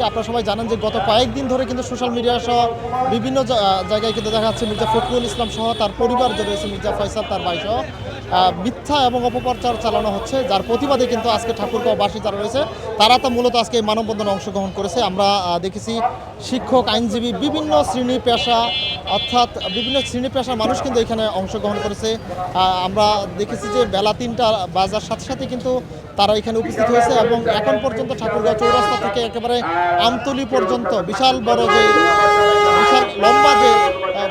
আপনারা সবাই জানেন যে গত কয়েকদিন ধরে কিন্তু সোশ্যাল মিডিয়া সহ বিভিন্ন জায়গায় কিন্তু দেখা যাচ্ছে মির্জা ফখরুল ইসলাম সহ তার পরিবার যে রয়েছে, মির্জা ফয়সাল তার ভাই সহ মিথ্যা এবং অপপ্রচার চালানো হচ্ছে, যার প্রতিবাদে কিন্তু আজকে ঠাকুরগাঁওবাসী যারা রয়েছে, তারা তো মূলত আজকে এই মানববন্ধনে অংশগ্রহণ করেছে। আমরা দেখেছি শিক্ষক, আইনজীবী, বিভিন্ন শ্রেণি পেশা, অর্থাৎ বিভিন্ন শ্রেণি পেশার মানুষ কিন্তু এখানে অংশগ্রহণ করেছে। আমরা দেখেছি যে বেলা তিনটা বাজার সাথে সাথে কিন্তু তারা এখানে উপস্থিত হয়েছে এবং এখন পর্যন্ত ঠাকুরগাঁও চৌরাস্তা থেকে একেবারে আমতলি পর্যন্ত বিশাল বড় যে, বিশাল লম্বা যে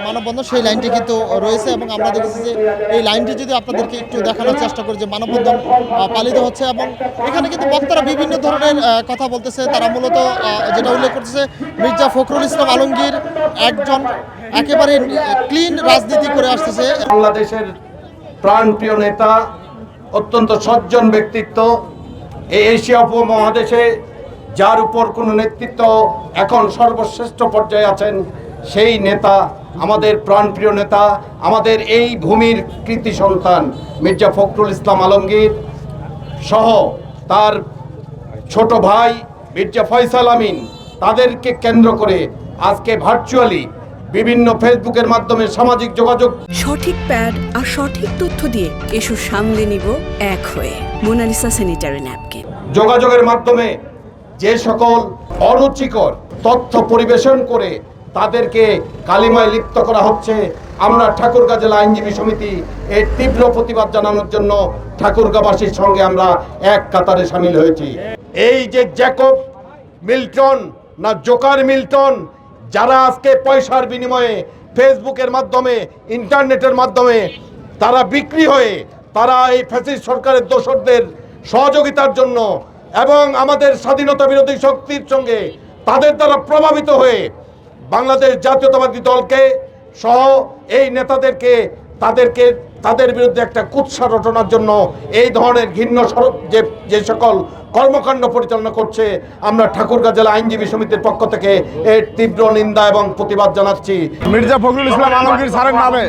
মানববন্ধন, সেই লাইনটি কিন্তু রয়েছে এবং আমরা দেখেছি যে এই লাইনটি যদি আপনাদেরকে একটু দেখানোর চেষ্টা করি যে মানববন্ধন পালিত হচ্ছে এবং এখানে কিন্তু বক্তারা বিভিন্ন ধরনের কথা বলতেছে। তারা মূলত যেটা উল্লেখ করতেছে, মির্জা ফখরুল ইসলাম আলমগীর একজন একেবারে ক্লিন রাজনীতি করে আসতেছে। বাংলাদেশের প্রাণপ্রিয় নেতা অত্যন্ত সজ্জন ব্যক্তিত্ব এই এশিয়া উপমহাদেশে, যার উপর কোনো নেতৃত্ব এখন সর্বশ্রেষ্ঠ পর্যায়ে আছেন, সেই নেতা, আমাদের প্রাণপ্রিয় নেতা, আমাদের এই ভূমির কৃতি সন্তান, মির্জা ফখরুল ইসলাম আলমগীর সহ তার ছোট ভাই মির্জা ফয়সাল আমিন, তাদেরকে কেন্দ্র করে আজকে ভার্চুয়ালি বিভিন্ন ফেসবুকের মাধ্যমে সামাজিক যোগাযোগ। সঠিক প্যাড আর সঠিক তথ্য দিয়ে এসো সামলে নিব এক হয়ে মোনালিসা স্যানিটারি ন্যাপকিন যোগাযোগের মাধ্যমে যে সকল অরুচিকর তথ্য পরিবেশন করে তাদেরকে কালিমায় লিপ্ত করা হচ্ছে আমরা ঠাকুরগাঁ জেলা আইনজীবী সমিতি এর তীব্র প্রতিবাদ জানানোর জন্য ঠাকুরগাঁবাসীর সঙ্গে আমরা এক কাতারে সামিল হয়েছি। এই যে জ্যাকব মিল্টন না জোকার মিল্টন যারা আজকে পয়সার বিনিময়ে ফেসবুকের মাধ্যমে, ইন্টারনেটের মাধ্যমে তারা বিক্রি হয়ে, তারা এই ফ্যাসিস্ট সরকারের দোসরদের সহযোগিতার জন্য এবং আমাদের স্বাধীনতা বিরোধী শক্তির সঙ্গে তাদের দ্বারা প্রভাবিত হয়ে বাংলাদেশ জাতীয়তাবাদী দলকে সহ এই নেতাদেরকে, তাদেরকে তাদের বিরুদ্ধে একটা কুৎসা রটনার জন্য এই ধরনের ঘৃণ্য স্বরূপ যে যে সকল কর্মকাণ্ড পরিচালনা করছে, আমরা ঠাকুরগাঁ জেলা আইনজীবী সমিতির পক্ষ থেকে এর তীব্র নিন্দা এবং প্রতিবাদ জানাচ্ছি। মির্জা ফখরুল ইসলাম আলমগীর স্যারের নামে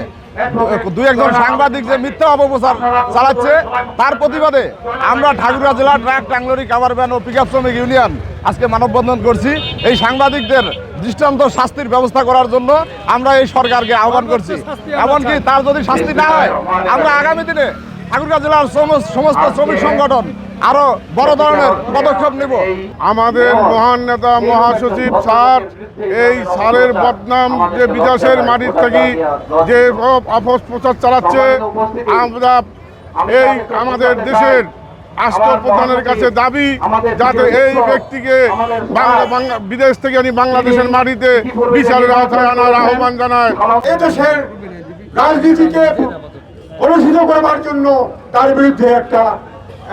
দুই একজন সাংবাদিক যে মিথ্যা অপপ্রচার চালাচ্ছে, তার প্রতিবাদে আমরা ঠাকুরগাঁ জেলা truck tank lorry cover van ও পিকআপ শ্রমিক ইউনিয়ন আজকে মানববন্ধন করছি। এই সাংবাদিকদের দৃষ্টান্ত শাস্তির ব্যবস্থা করার জন্য আমরা এই সরকারকে আহ্বান করছি। এমনকি তার যদি শাস্তি না হয়, আমরা আগামী দিনে ঠাকুরগাঁ জেলার সমস- সমস্ত শ্রমিক সংগঠন আরও বড় ধরনের পদক্ষেপ নেব। আমাদের মহান নেতা মহাসচিব স্যার এই স্যারের বদনাম যে বিদেশের মাটির থেকে যে আপোষ প্রচার চালাচ্ছে আমরা এই আমাদের দেশের রাষ্ট্রপ্রধানের কাছে দাবি যাতে এই ব্যক্তিকে বাংলা বিদেশ থেকে আমি বাংলাদেশের মাটিতে বিচারের আওতায় আনার আহ্বান জানায়। এদেশের রাজনীতিকে কলুষিত করবার জন্য তার বিরুদ্ধে একটা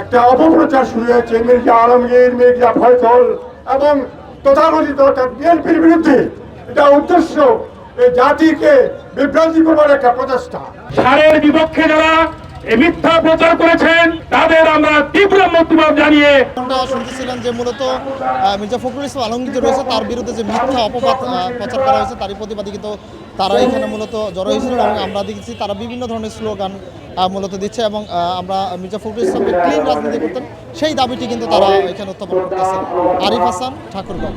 একটা অপপ্রচার শুরু হয়েছে, মির্জা আলমগীর, মির্জা ফয়সল এবং তথাকথিত অর্থাৎ বিএনপির বিরুদ্ধে। এটা উদ্দেশ্য এই জাতিকে বিভ্রান্তি করবার একটা প্রচেষ্টা। সারের বিপক্ষে যারা মিথ্যা প্রচার করেছেন, তাদের আমরা জানিয়ে আমরা যে মূলত মির্জা ফখরুল ইসলাম আলমগীর রয়েছে, তার বিরুদ্ধে যে মিথ্যা অপবাদ প্রচার করা হয়েছে, তারই প্রতিবাদী কিন্তু তারা এখানে মূলত জড়ো হয়েছিলেন এবং আমরা দেখেছি তারা বিভিন্ন ধরনের স্লোগান মূলত দিচ্ছে এবং আমরা মির্জা ফখরুল ইসলামকে ক্লিন রাজনীতি করতেন, সেই দাবিটি কিন্তু তারা এখানে উত্থাপন করতেছে। আরিফ হাসান, ঠাকুরগাঁও।